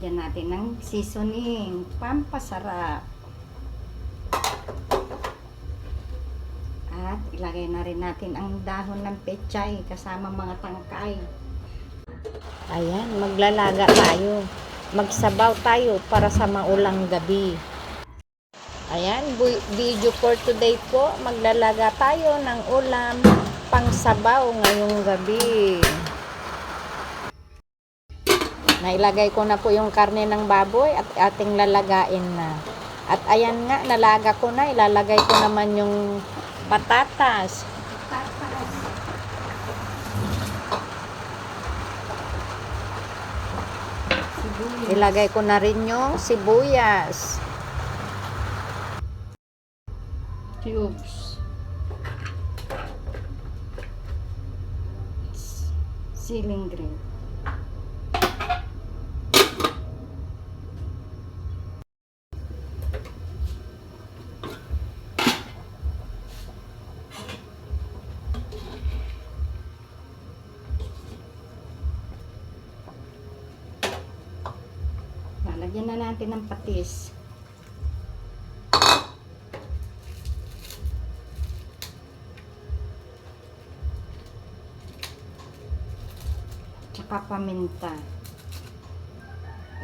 Lagyan natin ng seasoning. Pampasarap. At ilagay na rin natin ang dahon ng pechay kasama mga tangkay. Ayan, maglalaga tayo. Magsabaw tayo para sa maulang gabi. Ayan, video for today po. Maglalaga tayo ng ulam pangsabaw ngayong gabi. Nailagay ko na po yung karne ng baboy at ating lalagain na. At ayan nga, nalaga ko na. Ilalagay ko naman yung patatas. Ilagay ko na rin yung sibuyas. Cubes. Ceiling green. Lalagyan na natin ng patis. Tsaka paminta.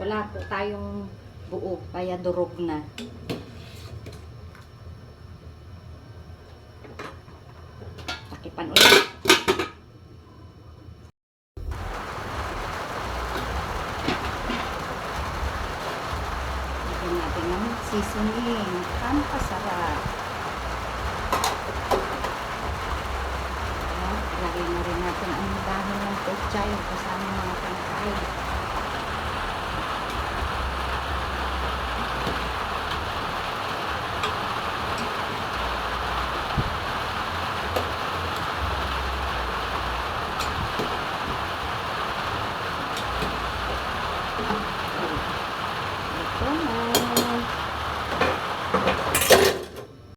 Wala po tayong buo, kaya durog na. Takipan ulit. Lagyan natin ng seasoning. Pampasarap. At ilagay na rin natin ang dahon ng pechay kasama mga tangkay. Ito na.